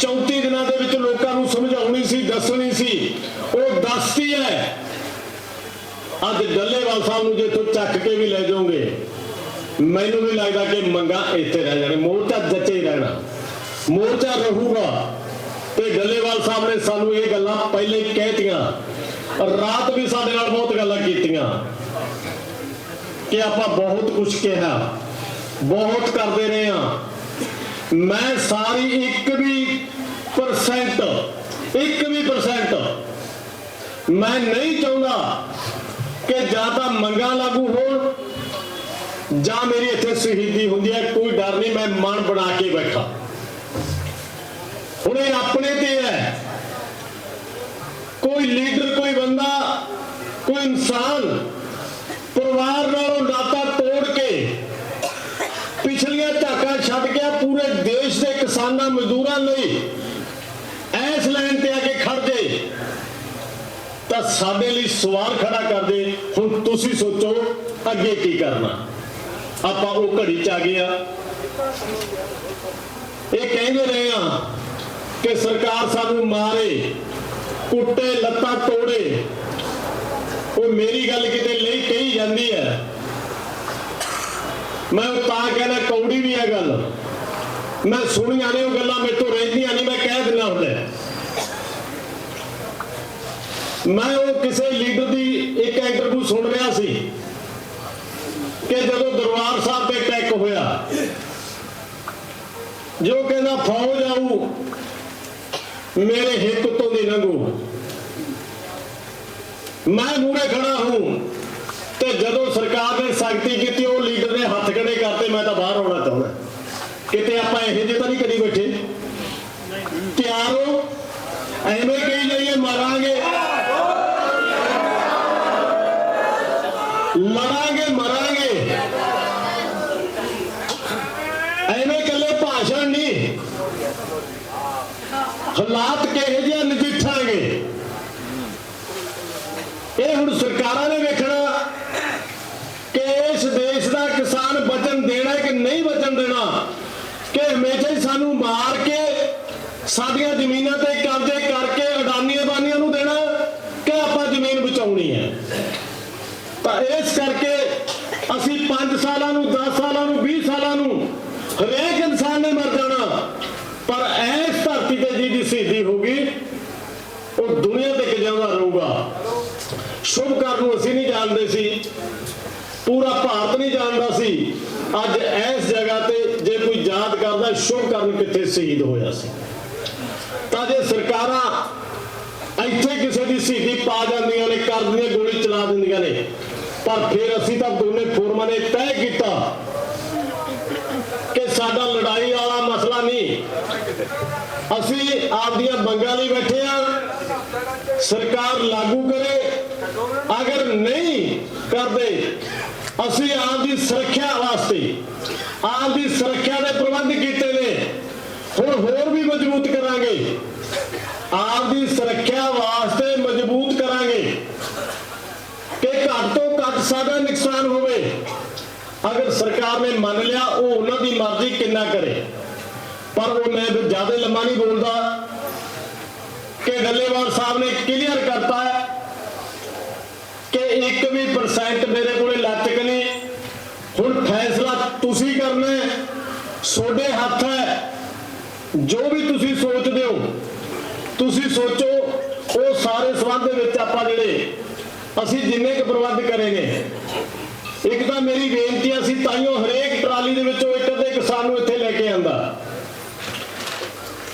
34 ਦਿਨਾਂ ਦੇ ਵਿੱਚ ਲੋਕਾਂ ਨੂੰ ਸਮਝਾਉਣੀ ਸੀ, ਦੱਸਣੀ ਸੀ, ਉਹ ਦੱਸਤੀ ਹੈ। ਅੱਜ ਡੱਲੇਵਾਲ ਸਾਹਿਬ ਨੂੰ ਜੇ ਤੂੰ ਚੱਕ ਕੇ ਵੀ ਲੈ ਜਾਓਗੇ, ਮੈਨੂੰ ਵੀ ਲੱਗਦਾ ਕਿ ਮੰਗਾ ਇੱਥੇ ਰਹਿ ਜਾਣੇ ਮੋਰਚਾ ਜੱਚੇ ਰਹਿਣਾ। ਮੋਰਚਾ ਰਹੂਗਾ। ਤੇ ਡੱਲੇਵਾਲ ਸਾਹਿਬ ਨੇ ਸਾਨੂੰ ਇਹ ਗੱਲਾਂ ਪਹਿਲੇ ਹੀ ਕਹਿਤੀਆਂ। ਰਾਤ ਵੀ ਸਾਡੇ ਨਾਲ ਬਹੁਤ ਗੱਲਾਂ ਕੀਤੀਆਂ। ਕਿ ਆਪਾਂ ਬਹੁਤ ਕੁਝ ਕਿਹਾ। ਬਹੁਤ ਕਰਦੇ ਰਹੇ ਹਾਂ ਮੈਂ ਸਾਰੀ ਇੱਕ ਵੀ ਪਰਸੈਂਟ ਇੱਕ ਵੀ ਪਰਸੈਂਟ ਮੈਂ ਨਹੀਂ ਚਾਹੁੰਦਾ ਕਿ ਜਾਂ ਤਾਂ ਮੰਗਾਂ ਲਾਗੂ ਹੋਣ ਜਾਂ ਮੇਰੀ ਇੱਥੇ ਸ਼ਹੀਦੀ ਹੁੰਦੀ ਹੈ, ਕੋਈ ਡਰ ਨਹੀਂ, ਮੈਂ ਮਨ ਬਣਾ ਕੇ ਬੈਠਾ। ਹੁਣ ਇਹ ਆਪਣੇ ਤੇ ਹੈ। ਕੋਈ ਲੀਡਰ, ਕੋਈ ਬੰਦਾ, ਕੋਈ ਇਨਸਾਨ ਪਰਿਵਾਰ ਨਾਲੋਂ ਨਾਤਾ ਤੋੜ ਕੇ ਪਿਛਲੀਆਂ ਝਾਕਾਂ ਛੱਡ ਕੇ ਪੂਰੇ ਦੇਸ਼ ਦੇ ਕਿਸਾਨਾਂ, ਮਜ਼ਦੂਰਾਂ ਲਈ ਐਸ ਲਾਈਨ ਤੇ ਆ ਕੇ ਖੜ ਤਾਂ ਸਾਡੇ ਲਈ ਸਵਾਲ ਖੜਾ ਕਰਦੇ ਹੁਣ ਤੁਸੀਂ ਸੋਚੋ ਅੱਗੇ ਕੀ ਕਰਨਾ। ਆਪਾਂ ਉਹ ਘੜੀ ਚ ਆ ਗਏ ਆ। ਇਹ ਕਹਿੰਦੇ ਰਹੇ ਆ ਕਿ ਸਰਕਾਰ ਸਾਨੂੰ ਮਾਰੇ, ਕੁੱਟੇ, ਲੱਤਾਂ ਤੋੜੇ। ਉਹ ਮੇਰੀ ਗੱਲ ਕਿਤੇ ਲਈ ਕਹੀ ਜਾਂਦੀ ਹੈ। ਮੈਂ ਉਹ ਤਾਂ ਕਹਿੰਦਾ ਕੌੜੀ ਵੀ ਹੈ ਗੱਲ। ਮੈਂ ਸੁਣੀਆਂ ਨੇ ਉਹ ਗੱਲਾਂ ਮੇਰੇ ਤੋਂ ਰਹਿੰਦੀਆਂ ਨਹੀਂ, ਮੈਂ ਕਹਿ ਦਿੰਦਾ ਹੁੰਦਾ ਮੈਂ ਉਹ ਕਿਸੇ ਲੀਡਰ ਦੀ ਇੱਕ ਇੰਟਰਵਿਊ ਸੁਣ ਰਿਹਾ ਸੀ ਕਿ ਜਦੋਂ ਦਰਬਾਰ ਸਾਹਿਬ ਤੇ ਅਟੈਕ ਹੋਇਆ, ਜੋ ਕਹਿੰਦਾ ਫੌਜ ਆਊ, ਮੇਰੇ ਹਿੱਤ ਤੋਂ ਦੀ ਲੰਘੂ। ਮੈਂ ਮੂਰੇ ਖੜਾ ਹੂੰ ਤੇ ਜਦੋਂ ਸਰਕਾਰ ਨੇ ਸਖਤੀ ਕੀਤੀ, ਉਹ ਲੀਡਰ ਨੇ ਹੱਥ ਖੜੇ ਕਰਤੇ, ਮੈਂ ਤਾਂ ਬਾਹਰ ਆਉਣਾ ਚਾਹੁੰਦਾ। ਕਿਤੇ ਆਪਾਂ ਇਹੋ ਜਿਹੇ ਤਾਂ ਨਹੀਂ ਕਰੀ ਬੈਠੇ? ਤਿਆਰ ਹੋ? ਐਵੇਂ ਕਹੀ ਜਾਈਏ, ਮਾਰਾਂਗੇ। ਲੜਾਂਗੇ ਮਰਾਂਗੇ। ਐਵੇਂ ਕੱਲੇ ਭਾਸ਼ਣ ਨਹੀਂ। ਹਾਲਾਤ ਕਿਹੋ ਜਿਹਾ ਨਜਿੱਠਾਂਗੇ ਇਹ ਹੁਣ ਸਰਕਾਰਾਂ ਨੇ ਵੇਖਣਾ ਕਿ ਇਸ ਦੇਸ਼ ਦਾ ਕਿਸਾਨ ਬਚਨ ਦੇਣਾ ਕਿ ਨਹੀਂ ਬਚਨ ਦੇਣਾ ਕਿ ਹਮੇਸ਼ਾ ਹੀ ਸਾਨੂੰ ਮਾਰ ਕੇ ਸਾਡੀਆਂ ਜ਼ਮੀਨਾਂ ਤੇ ਕਬਜ਼ੇ ਕਰਕੇ ਅਡਾਨੀ ਅਬਾਨੀਆਂ ਨੂੰ ਦੇਣਾ ਕਿ ਆਪਾਂ ਜ਼ਮੀਨ ਬਚਾਉਣੀ ਹੈ। ਤਾਂ ਇਸ ਕਰਕੇ ਅਸੀਂ 5 ਸਾਲਾਂ ਨੂੰ 10 ਸਾਲਾਂ ਨੂੰ 20 ਸਾਲਾਂ ਨੂੰ ਹਰੇਕ ਇਨਸਾਨ ਨੇ ਮਰ ਜਾਣਾ। ਪਰ ਇਸ ਧਰਤੀ ਤੇ ਜਿਹਦੀ ਸ਼ਹੀਦੀ ਹੋਗੀ ਉਹ ਦੁਨੀਆ ਤੇ ਕਿ ਜਿਉਂਦਾ ਰਹੂਗਾ। ਸ਼ੁਭ ਕਰਨ ਨੂੰ ਅਸੀਂ ਨਹੀਂ ਜਾਣਦੇ ਸੀ। ਪੂਰਾ ਭਾਰਤ ਨਹੀਂ ਜਾਣਦਾ ਸੀ। ਅੱਜ ਇਸ ਯਾਦ ਸ਼ੁਭ ਕਰਨ ਕਿੱਥੇ ਸ਼ਹੀਦ ਹੋਇਆ ਸੀ? ਤਾਂ ਜੇ ਸਰਕਾਰਾਂ ਇੱਥੇ ਕਿਸੇ ਦੀ ਸ਼ਹੀਦੀ ਪਾ ਜਾਂਦੀਆਂ ਨੇ ਕਰ ਦਿੰਦੀਆਂ ਗੋਲੀ ਚਲਾ ਦਿੰਦੀਆਂ ਨੇ, ਪਰ ਫਿਰ ਅਸੀਂ ਤਾਂ ਦੋਨੇ ਫੋਰਮਾਂ ਨੇ ਤੈਅ ਕੀਤਾ ਕਿ ਸਾਡਾ ਲੜਾਈ ਵਾਲਾ ਮਸਲਾ ਨਹੀਂ। ਅਸੀਂ ਆਪਦੀਆਂ ਮੰਗਾਂ ਲਈ ਬੈਠੇ ਆ ਸਰਕਾਰ ਲਾਗੂ ਕਰੇ, ਅਗਰ ਨਹੀਂ ਕਰਦੇ ਅਸੀਂ ਆਪ ਦੀ ਸੁਰੱਖਿਆ ਵਾਸਤੇ, ਆਪ ਦੀ ਸੁਰੱਖਿਆ ਦੇ ਪ੍ਰਬੰਧ ਕੀਤੇ ਨੇ। ਹੁਣ ਹੋਰ ਵੀ ਮਜ਼ਬੂਤ ਕਰਾਂਗੇ। ਆਪ ਦੀ ਸੁਰੱਖਿਆ ਵਾਸਤੇ ਮਜ਼ਬੂਤ ਕਰਾਂਗੇ। ਕਿ ਘੱਟ ਤੋਂ ਘੱਟ ਸਾਡਾ ਨੁਕਸਾਨ ਹੋਵੇ। ਅਗਰ ਸਰਕਾਰ ਨੇ ਮੰਨ ਲਿਆ, ਉਹ ਉਹਨਾਂ ਦੀ ਮਰਜ਼ੀ ਕਿੰਨਾ ਕਰੇ। ਪਰ ਉਹ ਮੈਂ ਜ਼ਿਆਦਾ ਲੰਮਾ ਨਹੀਂ ਬੋਲਦਾ। ਕਿ ਡੱਲੇਵਾਲ ਸਾਹਿਬ ਨੇ ਕਲੀਅਰ ਕਰਤਾ ਹੈ ਕਿ ਇੱਕ ਵੀ ਪਰਸੈਂਟ ਮੇਰੇ ਕੋਲੇ ਲੱਚਕ ਨਹੀਂ? ਹੁਣ ਫੈਸਲਾ ਤੁਸੀਂ ਕਰਨਾ ਹੈ ਤੁਹਾਡੇ ਹੱਥ ਹੈ। ਜੋ ਵੀ ਤੁਸੀਂ ਸੋਚਦੇ ਹੋ ਤੁਸੀਂ ਸੋਚੋ ਉਹ ਸਾਰੇ ਸਬੰਧ ਦੇ ਵਿੱਚ ਆਪਾਂ ਜਿਹੜੇ ਅਸੀਂ ਜਿੰਨੇ ਕੁ ਪ੍ਰਬੰਧ ਕਰੇ ਨੇ ਇੱਕ ਤਾਂ ਮੇਰੀ ਬੇਨਤੀ ਹੈ, ਅਸੀਂ ਤਾਈਓ ਹਰੇਕ ਟਰਾਲੀ ਦੇ ਵਿੱਚੋਂ ਇੱਕ ਅੱਧੇ ਕਿਸਾਨ ਨੂੰ ਇੱਥੇ ਲੈ ਕੇ ਆਂਦਾ।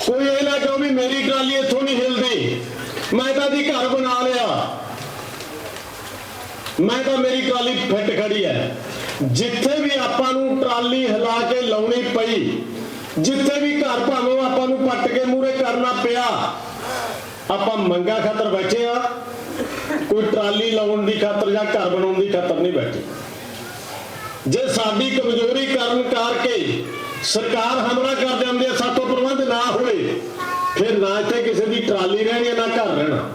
ਕੋਈ ਇਹ ਨਾ ਕਹੋ ਵੀ ਮੇਰੀ ਟਰਾਲੀ ਇੱਥੋਂ ਨਹੀਂ ਹਿਲਦੀ। ਮੈਂ ਤਾਂ ਦੀ ਘਰ ਬਣਾ ਲਿਆ। ਮੈਂ ਤਾਂ ਮੇਰੀ ਟਰਾਲੀ ਫਿੱਟ ਖੜੀ ਹੈ ਜਿੱਥੇ ਵੀ ਆਪਾਂ ਨੂੰ ਟਰਾਲੀ ਹਿਲਾ ਕੇ ਲਾਉਣੀ ਪਈ, ਜਿੱਥੇ ਵੀ ਘਰ ਭਾਵੇਂ ਆਪਾਂ ਨੂੰ ਪੱਟ ਕੇ ਮੂਰੇ ਕਰਨਾ ਪਿਆ, ਆਪਾਂ ਮੰਗਾ ਖਾਤਰ ਬੈਠੇ ਆ। ਕੋਈ ਟਰਾਲੀ ਲਾਉਣ ਦੀ ਖਾਤਰ ਜਾਂ ਘਰ ਬਣਾਉਣ ਦੀ ਖਾਤਰ ਨਹੀਂ ਬੈਠੇ। ਜੇ ਸਾਡੀ ਕਮਜ਼ੋਰੀ ਕਰਨ ਕਰਕੇ ਸਰਕਾਰ ਹਮਲਾ ਕਰ ਜਾਂਦੀ ਹੈ ਸਾਤੋਂ ਪ੍ਰਬੰਧ ਨਾ ਹੋਵੇ, ਫਿਰ ਨਾ ਇੱਥੇ ਕਿਸੇ ਦੀ ਟਰਾਲੀ ਰਹਿਣੀ ਨਾ ਘਰ ਰਹਿਣਾ।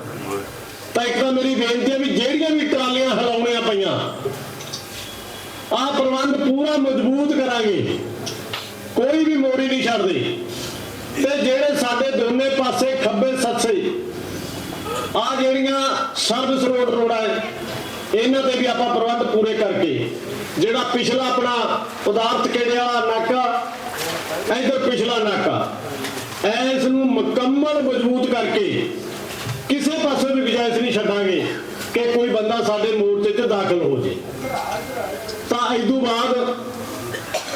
ਤਾਂ ਇੱਕ ਤਾਂ ਮੇਰੀ ਬੇਨਤੀ ਹੈ ਵੀ ਜਿਹੜੀਆਂ ਵੀ ਟਰਾਲੀਆਂ ਹਿਲਾਉਣੀਆਂ ਪਈਆਂ ਆਹ ਪ੍ਰਬੰਧ ਪੂਰਾ ਮਜ਼ਬੂਤ ਕਰਾਂਗੇ। ਕੋਈ ਵੀ ਮੋਰੀ ਨਹੀਂ ਛੱਡਦੇ। ਤੇ ਜਿਹੜੇ ਸਾਡੇ ਦੋਨੇ ਪਾਸੇ ਖੱਬੇ ਸੱਸੇ ਆ ਜਿਹੜੀਆਂ ਸਰਵਿਸ ਰੋਡ ਰੋਡਾਂ ਹੈ, ਇਹਨਾਂ ਤੇ ਵੀ ਆਪਾਂ ਪ੍ਰਬੰਧ ਪੂਰੇ ਕਰਕੇ ਜਿਹੜਾ ਪਿਛਲਾ ਆਪਣਾ ਪਦਾਰਥ ਕਿਹੜੇ ਵਾਲਾ ਨਾਕਾ ਇਧਰ ਪਿਛਲਾ ਨਾਕਾ ਐਸ ਨੂੰ ਮੁਕੰਮਲ ਮਜ਼ਬੂਤ ਕਰਕੇ ਕਿਸੇ ਪਾਸੇ ਵੀ ਗੁਜਾਇਸ਼ ਨਹੀਂ ਛੱਡਾਂਗੇ ਕਿ ਕੋਈ ਬੰਦਾ ਸਾਡੇ ਮੋਰਚੇ 'ਚ ਦਾਖਲ ਹੋ ਜੇ। ਤਾਂ ਇਸ ਤੋਂ ਬਾਅਦ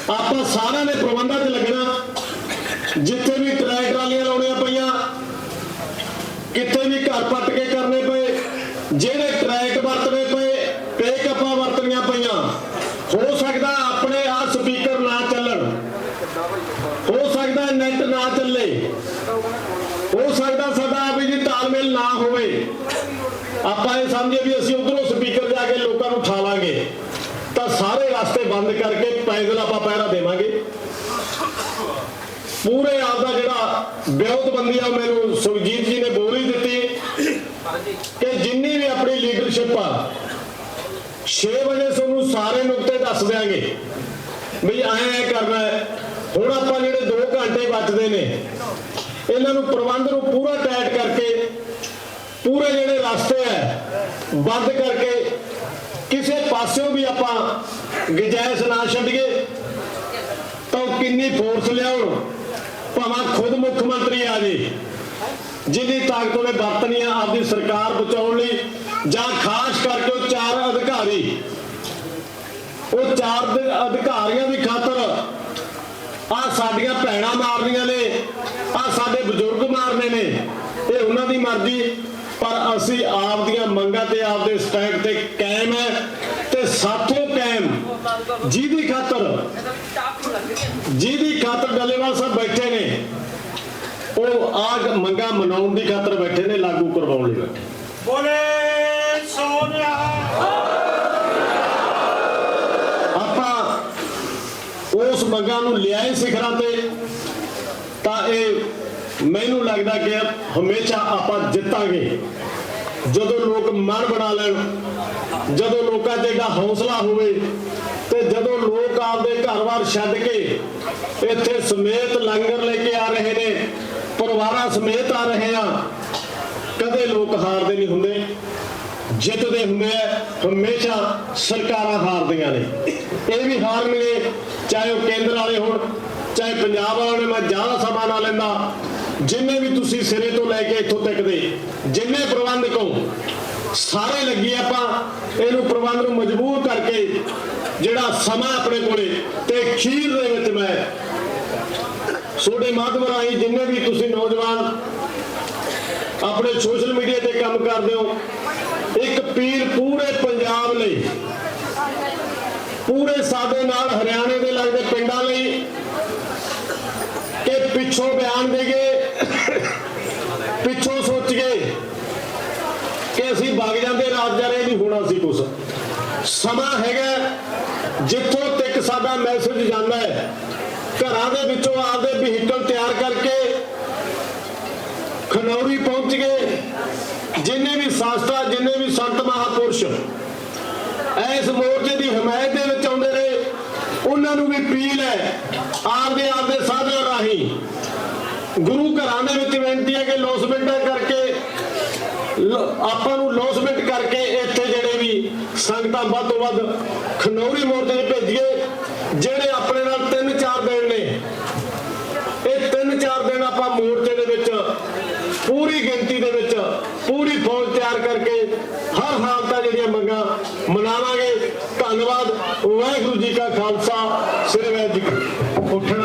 ਆਪਾਂ ਸਾਰਿਆਂ ਨੇ ਪ੍ਰਬੰਧਾਂ 'ਚ ਲੱਗਣਾ, ਜਿੱਥੇ ਵੀ ਟਰੈਕ ਟਰਾਲੀਆਂ ਲਾਉਣੀਆਂ ਪਈਆਂ, ਕਿੱਥੇ ਵੀ ਘਰ ਪੱਟ ਕੇ ਕਰਨੇ ਪਏ, ਜਿਹੜੇ ਟਰੈਕ ਵਰਤਣੇ ਪਏ ਪੇਕਅਪਾਂ ਵਰਤਣੀਆਂ ਪਈਆਂ। ਹੋ ਸਕਦਾ ਆਪਣੇ ਆ ਸਪੀਕਰ ਨਾ ਚੱਲਣ। ਹੋ ਸਕਦਾ ਨੈਟ ਨਾ ਚੱਲੇ। ਹੋ ਸਕਦਾ ਨਾ ਹੋਵੇ। ਆਪਾਂ ਇਹ ਸਮਝੇ ਵੀ ਅਸੀਂ ਉਧਰੋਂ ਸਪੀਕਰ ਜਾ ਕੇ ਲੋਕਾਂ ਨੂੰ ਉਠਾ ਲਾਂਗੇ ਤਾਂ ਸਾਰੇ ਰਸਤੇ ਬੰਦ ਕਰਕੇ ਪੈਦਲ ਆਪਾਂ ਪਹਿਰਾ ਦੇਵਾਂਗੇ। ਪੂਰੇ ਆਪਦਾ ਜਿਹੜਾ ਵਿਉਂਤਬੰਦੀ ਆ ਮੈਨੂੰ ਸੁਖਜੀਤ ਜੀ ਨੇ ਬੋਲ ਹੀ ਦਿੱਤੀ ਕਿ ਜਿੰਨੀ ਵੀ ਆਪਣੀ ਲੀਡਰਸ਼ਿਪ ਆ 6 ਵਜੇ ਤੁਹਾਨੂੰ ਸਾਰੇ ਨੁਕਤੇ ਦੱਸ ਦਿਆਂਗੇ। ਵੀ ਐਂ ਐਂ ਕਰਨਾ ਹੁਣ ਆਪਾਂ ਜਿਹੜੇ 2 ਘੰਟੇ ਬਚਦੇ ਨੇ, ਇਹਨਾਂ ਨੂੰ ਪ੍ਰਬੰਧ ਨੂੰ ਪੂਰਾ ਟਾਈਟ ਕਰਕੇ ਪੂਰੇ ਜਿਹੜੇ ਰਸਤੇ ਹੈ, ਬੰਦ ਕਰਕੇ ਕਿਸੇ ਪਾਸਿਓਂ ਵੀ ਆਪਾਂ ਗੁੰਜਾਇਸ਼ ਨਾ ਛੱਡੀਏ, ਤਾਂ ਉਹ ਕਿੰਨੀ ਫੋਰਸ ਲਿਆਉਣ। ਭਾਵੇਂ ਖੁਦ ਮੁੱਖ ਮੰਤਰੀ ਆ ਜੇ, ਜਿੰਨੀ ਤਾਕਤ ਉਹਨੇ ਵਰਤਣੀ ਆ ਆਪਦੀ ਸਰਕਾਰ ਬਚਾਉਣ ਲਈ, ਜਾਂ ਖਾਸ ਕਰਕੇ ਉਹ ਚਾਰ ਅਧਿਕਾਰੀ। ਉਹ ਚਾਰ ਅਧਿਕਾਰੀਆਂ ਦੀ ਖਾਤਰ ਆ ਸਾਡੀਆਂ ਭੈਣਾਂ ਮਾਰਨੀਆਂ ਨੇ, ਆ ਸਾਡੇ ਬਜ਼ੁਰਗ ਮਾਰਨੇ ਨੇ, ਇਹ ਉਹਨਾਂ ਦੀ ਮਰਜ਼ੀ। ਪਰ ਅਸੀਂ ਆਪ ਦੀਆਂ ਮੰਗਾਂ ਤੇ ਆਪ ਦੇ ਸਟੈਂਡ ਤੇ ਕਾਇਮ ਹੈ ਤੇ ਸਾਥੋਂ ਕਾਇਮ ਜਿਹਦੀ ਖਾਤਰ ਜਿਹਦੀ ਖਾਤਰ ਡੱਲੇਵਾਲ ਸਾਹਿਬ ਬੈਠੇ ਨੇ ਉਹ ਆਗ ਮੰਗਾ ਮਨਾਉਣ ਦੀ ਖਾਤਰ ਬੈਠੇ ਨੇ ਲਾਗੂ ਕਰਵਾਉਣ ਲਈ ਬੈਠੇ
ਬੋਲੇ ਸੋਨਿਆ।
ਆਪਾਂ ਉਸ ਮੰਗਾਂ ਨੂੰ ਲਿਆਏ ਸਿਖਰਾਂ ਤੇ ਤਾਂ ਇਹ ਮੈਨੂੰ ਲੱਗਦਾ ਕਿ ਹਮੇਸ਼ਾ ਆਪਾਂ ਜਿੱਤਾਂਗੇ। ਜਦੋਂ ਲੋਕ ਮਨ ਬਣਾ ਲੈਣ, ਜਦੋਂ ਲੋਕਾਂ 'ਚ ਏਡਾ ਹੌਸਲਾ ਹੋਵੇ ਤੇ ਜਦੋਂ ਲੋਕ ਆਪਦੇ ਘਰ-ਬਾਰ ਛੱਡ ਕੇ ਇੱਥੇ ਸਮੇਤ ਲੰਗਰ ਲੈ ਕੇ ਆ ਰਹੇ ਨੇ, ਪਰਿਵਾਰਾਂ ਸਮੇਤ ਆ ਰਹੇ ਆ, ਕਦੇ ਲੋਕ ਹਾਰਦੇ ਨਹੀਂ ਹੁੰਦੇ। ਜਿੱਤਦੇ ਹੁੰਦੇ ਆ, ਹਮੇਸ਼ਾ ਸਰਕਾਰਾਂ ਹਾਰਦੀਆਂ ਨੇ। ਇਹ ਵੀ ਹਾਰ ਮਿਲੇ, ਚਾਹੇ ਉਹ ਕੇਂਦਰ ਵਾਲੇ ਹੋਣ, ਚਾਹੇ ਪੰਜਾਬ ਵਾਲੇ ਹੋਣ, ਮੈਂ ਜ਼ਿਆਦਾ ਸਮਾਂ ਨਾ ਲੈਂਦਾ। ਜਿੰਨੇ ਵੀ ਤੁਸੀਂ ਸਿਰੇ ਤੋਂ ਲੈ ਕੇ ਇੱਥੋਂ ਤੱਕ ਦੇ, ਜਿੰਨੇ ਪ੍ਰਬੰਧਕ ਹੋ, ਸਾਰੇ ਲੱਗੇ ਆਪਾਂ, ਇਹਨੂੰ ਪ੍ਰਬੰਧ ਨੂੰ ਮਜਬੂਰ ਕਰਕੇ ਜਿਹੜਾ ਸਮਾਂ ਆਪਣੇ ਕੋਲੇ ਤੇ ਖੀਰ ਦੇ ਵਿੱਚ ਮੈਂ ਤੁਹਾਡੇ ਮਾਧਿਅਮ ਰਾਹੀਂ ਜਿੰਨੇ ਵੀ ਤੁਸੀਂ ਨੌਜਵਾਨ ਆਪਣੇ ਸੋਸ਼ਲ ਮੀਡੀਆ ਤੇ ਕੰਮ ਕਰਦੇ ਹੋ, ਇੱਕ ਪੀਰ ਪੂਰੇ ਪੰਜਾਬ ਲਈ, ਪੂਰੇ ਸਾਡੇ ਨਾਲ ਹਰਿਆਣੇ ਦੇ ਲੱਗਦੇ ਪਿੰਡਾਂ ਲਈ ਕਿ ਪਿੱਛੋਂ ਬਿਆਨ ਦੇ ਗਏ ਪਿੱਛੋਂ ਸੋਚ ਗਏ ਕਿ ਅਸੀਂ ਵਗ ਜਾਂਦੇ ਰਾਤ ਜਾਰੇ ਨਹੀਂ ਹੋਣਾ ਸੀ ਕੁਛ। ਸਮਾਂ ਹੈਗਾ ਜਿੱਥੋਂ ਤੱਕ ਸਾਡਾ ਮੈਸੇਜ ਜਾਂਦਾ ਹੈ, ਘਰਾਂ ਦੇ ਵਿੱਚੋਂ ਆਪਦੇ ਵਹੀਕਲ ਤਿਆਰ ਕਰਕੇ ਖਨੌਰੀ ਪਹੁੰਚ ਗਏ। ਜਿੰਨੇ ਵੀ ਸਾਸਤਾ ਜਿੰਨੇ ਵੀ ਸੰਤ ਮਹਾਪੁਰਸ਼ ਇਸ ਮੋਰਚੇ ਦੀ ਹਮਾਇਤ ਦੇ ਵਿੱਚ ਆਉਂਦੇ ਰਹੇ, ਉਹਨਾਂ ਨੂੰ ਵੀ ਅਪੀਲ ਹੈ ਆਪਦੇ ਆਪਦੇ ਸਾਧਨਾਂ ਰਾਹੀਂ ਗੁਰੂ ਘਰਾਂ ਦੇ ਵਿੱਚ ਬੇਨਤੀ ਹੈ ਕਿ ਲੋਸਮੈਂਟਾਂ ਕਰਕੇ ਆਪਾਂ ਨੂੰ ਲੋਸਮੈਂਟ ਕਰਕੇ ਇੱਥੇ ਜਿਹੜੇ ਵੀ ਸੰਗਤਾਂ ਵੱਧ ਤੋਂ ਵੱਧ ਖਨੌਰੀ ਮੋਰਚੇ 'ਚ ਭੇਜੀਏ, ਜਿਹੜੇ ਆਪਣੇ ਨਾਲ 3-4 ਦਿਨ ਨੇ। ਇਹ 3-4 ਦਿਨ ਆਪਾਂ ਮੋਰਚੇ ਦੇ ਵਿੱਚ ਪੂਰੀ ਗਿਣਤੀ ਦੇ ਵਿੱਚ ਪੂਰੀ ਫੌਜ ਤਿਆਰ ਕਰਕੇ ਹਰ ਹਾਲਤਾਂ ਜਿਹੜੀਆਂ ਮੰਗਾਂ ਮਨਾਵਾਂਗੇ। ਧੰਨਵਾਦ। ਵਾਹਿਗੁਰੂ ਜੀ ਕਾ ਖਾਲਸਾ। ਸ੍ਰੀ ਵਾਹਿਗੁਰੂ ਜੀ ਉੱਠਣਾ